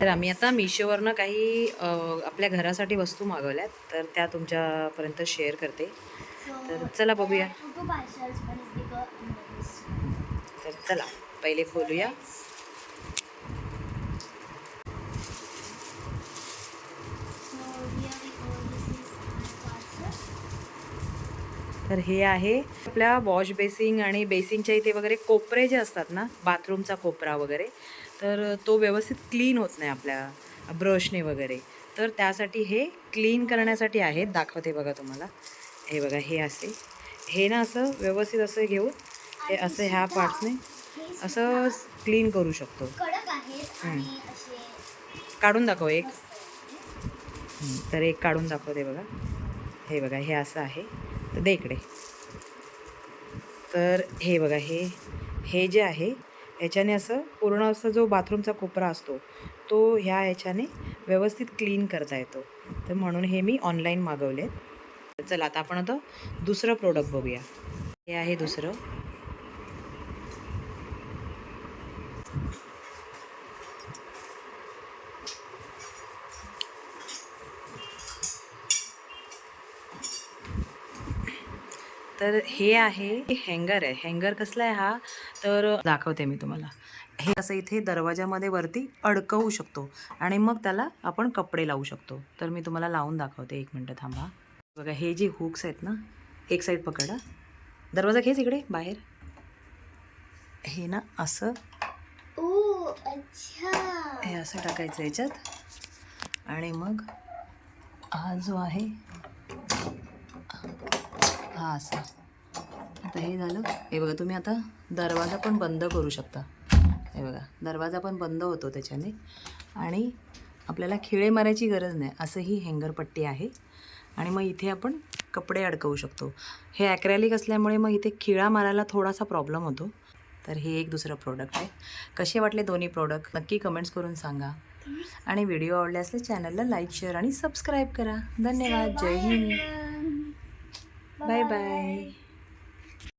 तर आम्ही आता मिशोवरनं काही आपल्या घरासाठी वस्तू मागवल्यात. तर त्या तुमच्यापर्यंत शेअर करते. तर चला बघूया. तर चला पहिले खोलूया. तर हे आहे. आपल्या वॉश बेसिंग आणि बेसिंगच्या इथे वगैरे कोपरे जे असतात ना बाथरूमचा कोपरा वगैरे तर तो व्यवस्थित क्लीन होत नाही आपल्या ब्रशने वगैरे. तर त्यासाठी हे क्लीन करण्यासाठी आहे दाखवते बघा तुम्हाला. हे बघा हे असे. हे ना असं व्यवस्थित असं घेऊन हे असं ह्या पार्ट्सने असं क्लीन करू शकतो. काढून दाखव एक. तर एक काढून दाखवते बघा. हे बघा हे असं आहे. तर दे इकडे. तर हे बघा हे हे जे आहे ह्याच्याने असं पूर्ण असं जो बाथरूमचा कोपरा असतो तो ह्या याच्याने व्यवस्थित क्लीन करता येतो. तर म्हणून हे मी ऑनलाईन मागवले चला आता आपण आता दुसरं प्रोडक्ट बघूया. हे आहे दुसरं. तर हे आहे हँगर आहे. हँगर कसला आहे हा? तर दाखवते मी तुम्हाला. हे असं इथे दरवाजामध्ये वरती अडकवू शकतो आणि मग त्याला आपण कपडे लावू शकतो. तर मी तुम्हाला लावून दाखवते. एक मिनटं थांबा. बघा हे जे हुक्स आहेत ना एक साईड पकडा. दरवाजा खेच इकडे बाहेर. हे ना असं ओ अच्छा. हे असं टाकायचं याच्यात. आणि मग हा जो आहे हा असा. आता हे झालं. हे बघा तुम्ही आता दरवाजा पण बंद करू शकता. हे बघा दरवाजा पण बंद होतो त्याच्याने. आणि आपल्याला खिळे मारायची गरज नाही. असं ही हँगरपट्टी आहे. आणि मग इथे आपण कपडे अडकवू शकतो. हे ॲक्रॅलिक असल्यामुळे मग इथे खिळा मारायला थोडासा प्रॉब्लेम होतो. तर हे एक दुसरं प्रोडक्ट आहे. कसे वाटले दोन्ही प्रोडक्ट नक्की कमेंट्स करून सांगा. आणि व्हिडिओ आवडले असले चॅनलला लाईक शेअर आणि सबस्क्राईब करा. धन्यवाद. जय हिंद. Bye-bye.